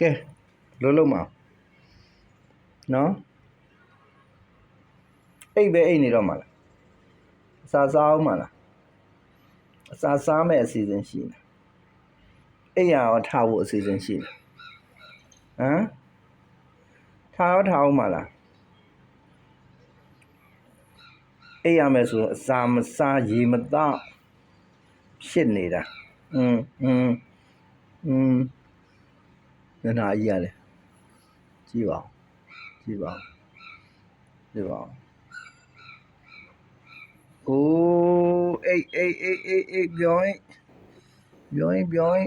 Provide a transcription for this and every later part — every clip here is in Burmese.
ကဲလုံးလုံးမအောင်နော်အိတ်ပဲအိတ်နေတော့မှာလားအစာစားအောင်မှာလားအစာစားမဲ့အစီအစဉ်ရှိလားအိတ်ရရောထားဖို့အစီအစဉ်ရှိလားဟမ်ထားရောထားအောင်မှာလားအိတ်ရမယ်ဆိုရင်အစာမစားရေမသောက်ဖြစ်နေတာอืมอืมอืม နနာကြီးရတယ်ကြည့်ပါဦးကြည့်ပါဦးကြည့်ပါဦးအိုးအေးအေးအေးအေးအေးပြောင်းပြောင်းပြောင်း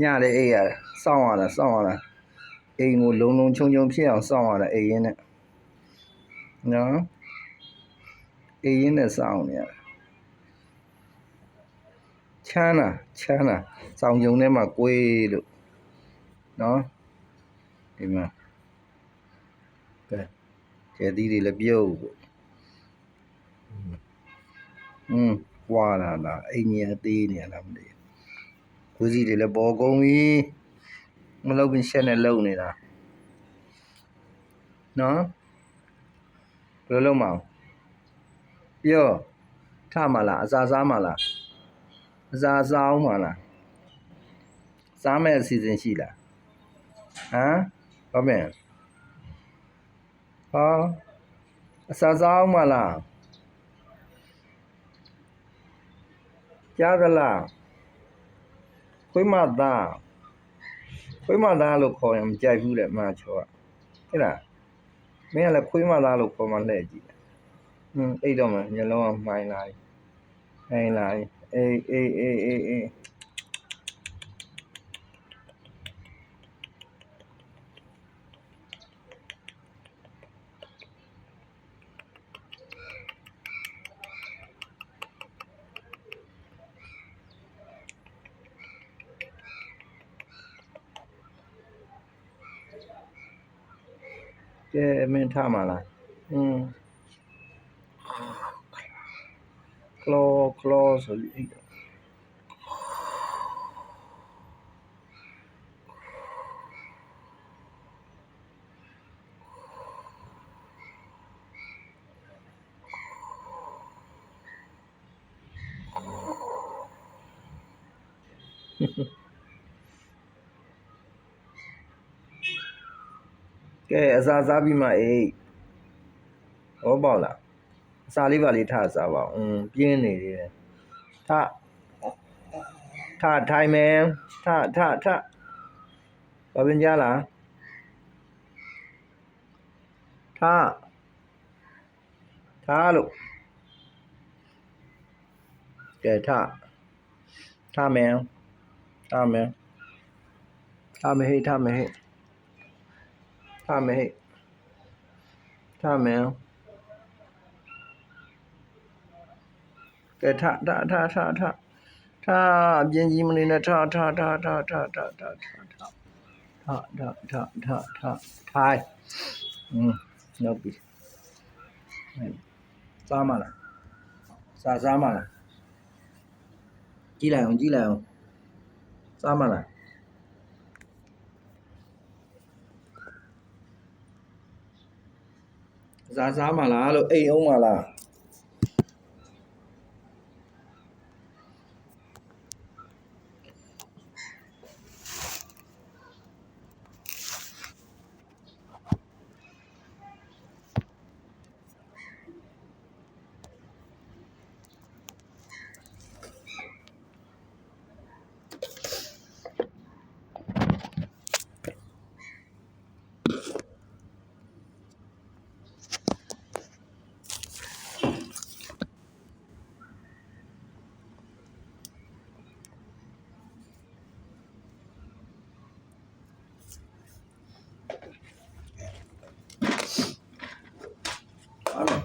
ညလေအေးရစောင်းရတာစောင်းရတာအိမ်ကိုလုံလုံချုံချုံဖြစ်အောင်စောင်းရတာအိမ်ရင်းနဲ့နော်အိမ်ရင်းနဲ့စောင်းနေရတာချမ်းသာချမ်းသာစောင်းကြုံထဲမှာကိုွေးလို့ နော်ဒီမှာကဲကျဲသီးတွေလည်းပြုတ်ဖို့อืมွာလာလာအိမ်ကြီးအသေးနေရလားမသိဘူးဝစီတွေလည်းပေါ်ကုန်ပြီမလုပ်ဘူးရှက်နဲ့လုံနေတာနော်ဘယ်လိုလုပ်မအောင်ပြောထမလားအစာစားမလားအစာစားအောင်မလားစားမဲ့အစီအစဉ်ရှိလား ဟမ်ဘာမင်းဟာအစာစားအောင်မလားကြားသလားခွေးမသားခွေးမသားလို့ခေါ်ရင်မကြိုက်ဘူးလေအမချောကဟဲ့လားမင်းကလည်းခွေးမသားလို့ခေါ်မှလှည့်ကြည့်ဟွန်းအိတ်တော့မှညလုံးကမှိုင်းလာပြီမှိုင်းလာပြီအေးအေးအေးအေးအေး မင်းထားမှာလားဟွန်းကလောကလောဆိုပြီးအိတ် ကဲအစာစားပြီးမှအိတ်ဟောပေါ့လားအစာလေးပါလေးထားစားပါအောင်อืมပြင်းနေသေးတယ်ထထထိုင်မယ်ထထထဘာပင်ကြလားထထလို့ကဲထထမယ်ထမယ်ထမယ်ဟိထမယ်ဟိ ထမယ်ဟိထမယ်ကဲထထထထထထအပြင်းကြီးမနေနဲ့ထထထထထထထထထထထထထထထထိုင်อืมနောက်ပြီစားမလားစားစားမလားကြည့်လိုက်အောင်ကြည့်လိုက်အောင်စားမလား စားစားမလားလို့အိမ်အောင်မလား အားလုံး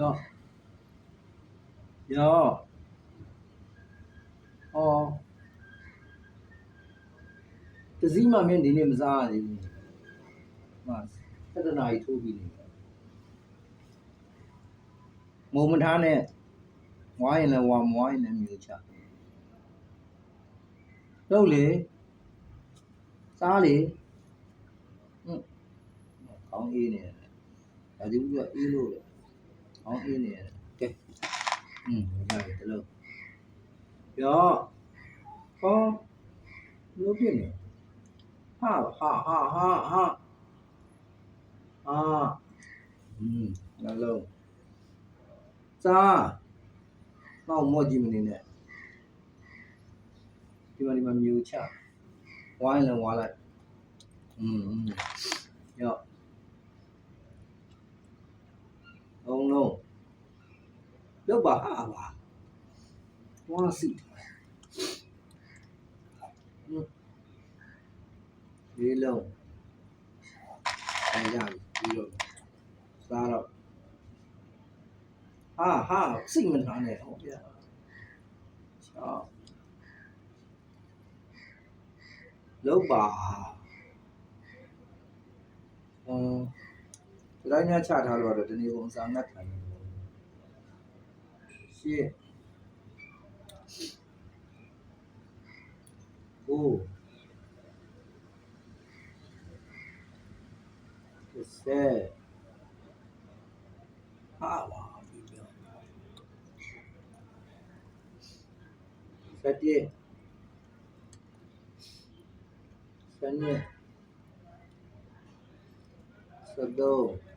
ရောရောအော်တစည်းမမင်းဒီနေ့မစားရသေးဘူးဟာစက်တနာကြီးထိုးပြီးနေမုံမထားနဲ့ဝါရင်လည်းဝါမဝါရင်လည်းမျိုးချတော့လေစားလေဟွန်းကောင်းအေးနေတယ်ဒါဒီဘူးကအေးလို့လေ ကောင်းအေးနေတယ်ကဲอืมရပြီတလို့ပြောဟောလို့ဖြစ်နေဟာဟာဟာဟာဟာအာอืมနှလုံးစားတော့မော့ကြည့်မနေနဲ့ဒီမှာဒီမှာမြူချဝိုင်းလည်းဝါလိုက်อืมอืมရော လုံးလုံးလောက်ပါဟာပါဝါစီอืมဒီလုံးအဲရပြီဒီလုံးစားတော့ဟာဟာစိတ်မထားနဲ့ဟုတ်ပြချော က်လောက်ပါအင်းဒီတိုင်းများချထားလို့တော့ဒီနေ့ပုံစံငတ်ခံတယ်ရှေ့ကိုဆယ်ဟာပါပြီပြောဆက်ပြေဆယ်နှစ်ဆယ်တော့